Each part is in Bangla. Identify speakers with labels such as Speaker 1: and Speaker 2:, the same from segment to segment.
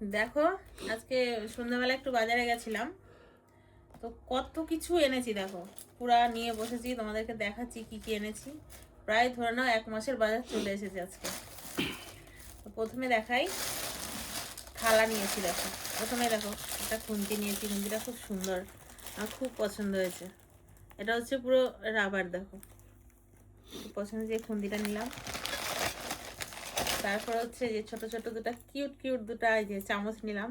Speaker 1: দেখো, আজকে সন্ধ্যাবেলা একটু বাজারে গেছিলাম। তো কত কিছু এনেছি দেখো। পুরা নিয়ে বসেছি, তোমাদেরকে দেখাচ্ছি কি কি এনেছি। প্রায় ধরে নাও এক মাসের বাজার চলে এসেছে আজকে। তো প্রথমে দেখাই, থালা নিয়েছি দেখো। প্রথমে দেখো, একটা খুন্তি নিয়েছি। খুন্তিটা খুব সুন্দর, আমার খুব পছন্দ হয়েছে। এটা হচ্ছে পুরো রাবার, দেখো। পছন্দ যে খুন্তিটা নিলাম। তারপর হচ্ছে যে ছোট ছোট দুটো কিউট কিউট দুটো এই যে চামচ নিলাম।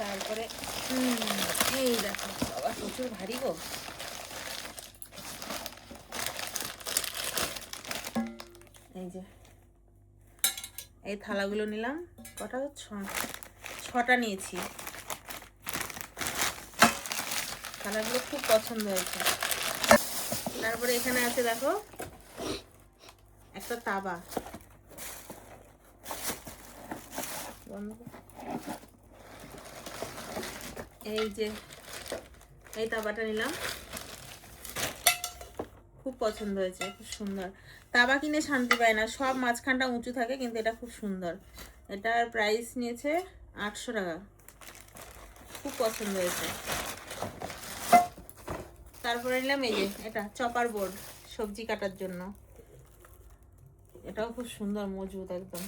Speaker 1: তারপরে এই দেখো, বাবা, প্রচুর ভারী গো। এই যে, এই থালাগুলো নিলাম। কটা ছটা নিয়েছি। থালাগুলো খুব পছন্দ হয়েছে। তারপরে এখানে আছে দেখো একটা তাবা। এই যে, এই তাবাটা নিলাম। খুব পছন্দ হয়েছে, খুব সুন্দর। তাবা কিনে শান্তি পায় না, সব মাঝখানটা উঁচু থাকে, কিন্তু এটা খুব সুন্দর। এটার প্রাইস নিয়েছে আটশো টাকা। খুব পছন্দ হয়েছে। তারপরে নিলাম এই যে, এটা চপার বোর্ড সবজি কাটার জন্য। এটাও খুব সুন্দর মজবুত একদম।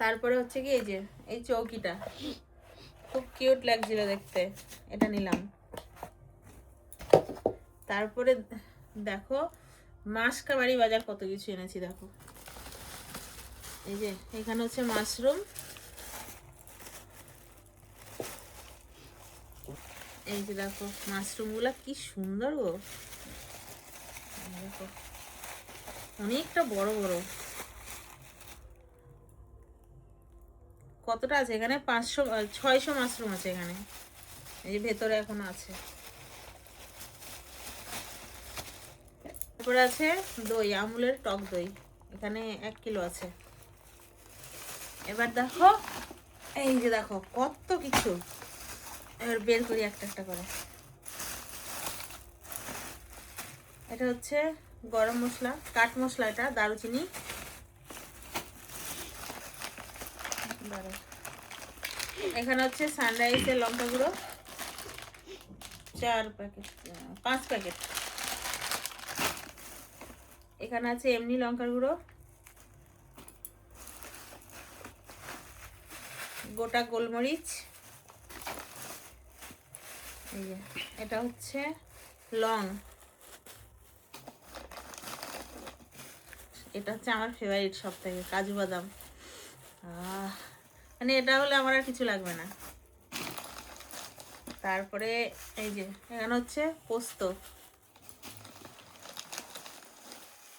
Speaker 1: তারপরে হচ্ছে কি এই যে, এই চৌকিটা। খুব কিউট লাগছিল দেখতে, এটা নিলাম। তারপরে দেখো, মাসকাবাড়ি বাজার কত কিছু এনেছি, দেখো। এই যে, এখানে হচ্ছে মাশরুম। এই যে দেখো মাশরুমগুলা কি সুন্দর গো। অনেকটা বড় বড়। কতটা আছে এখানে? পাঁচশো ছয়শো মাশরুম আছে এখানে। এই যে ভেতরে এখনও আছে। তারপরে আছে দই, আমুলের টক দই। এখানে এক কিলো আছে। এবার দেখো, এই যে দেখো, কত কিছু। এবার বের করি একটা একটা করে। এটা হচ্ছে গরম মশলা, কাঠ মশলা এটা, দারুচিনি। এখানে হচ্ছে সানরাইজের লঙ্কা গুঁড়ো, চার প্যাকেট পাঁচ প্যাকেট এখানে আছে এমনি লঙ্কার গুঁড়ো, গোটা গোলমরিচ এটা হচ্ছে লং। এটা হচ্ছে আমার ফেভারিট সব থেকে কাজু বাদাম। মানে এটা হলে আমার আর কিছু লাগবে না। তারপরে এই যে, এখানে হচ্ছে পোস্ত।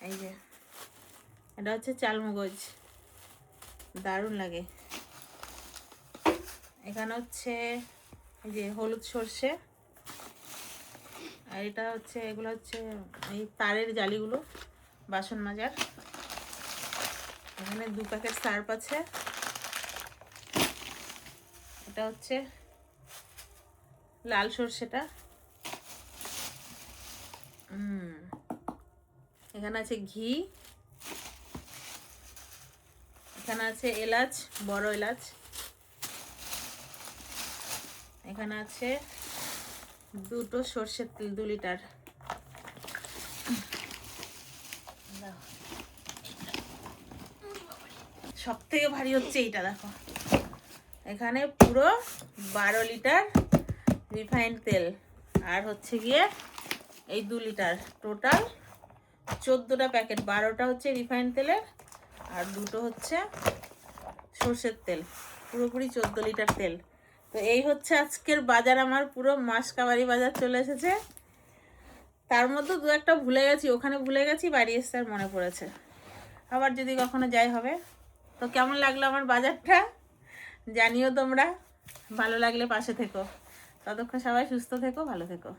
Speaker 1: এই যে, এটা হচ্ছে চালমগজ। দারুণ লাগে। এখানে হচ্ছে এই যে হলুদ সর্ষে। আর এটা হচ্ছে, এগুলো হচ্ছে এই তারের জালিগুলো। বাসন মাজার। এখানে দু প্যাকেট সার্ফ আছে। এটা হচ্ছে লাল সর্ষেটা। এখানে আছে ঘি। এখানে আছে এলাচ, বড় এলাচ। এখানে আছে দুটো সর্ষের তেল, দু লিটার। সব থেকে ভারী হচ্ছে এইটা, দেখো। এখানে পুরো বারো লিটার রিফাইন্ড তেল। আর হচ্ছে গিয়ে এই দু লিটার। টোটাল চোদ্দোটা প্যাকেট, বারোটা হচ্ছে রিফাইন্ড তেলের, আর দুটো হচ্ছে সর্ষের তেল। পুরোপুরি চোদ্দ লিটার তেল। তো এই হচ্ছে আজকের বাজার। আমার পুরো মাসকাবারি বাজার চলে এসেছে। তার মধ্যে দু একটা ভুলে গেছি, ওখানে ভুলে গেছি, বাড়ি এসে আর মনে পড়েছে। আবার যদি কখনো যাই হবে। তো কেমন লাগল আমার বাজারটা? জানিও তোমরা। ভালো লাগলে পাশে থেকো। ততক্ষণ সবাই সুস্থ থেকো, ভালো থেকো।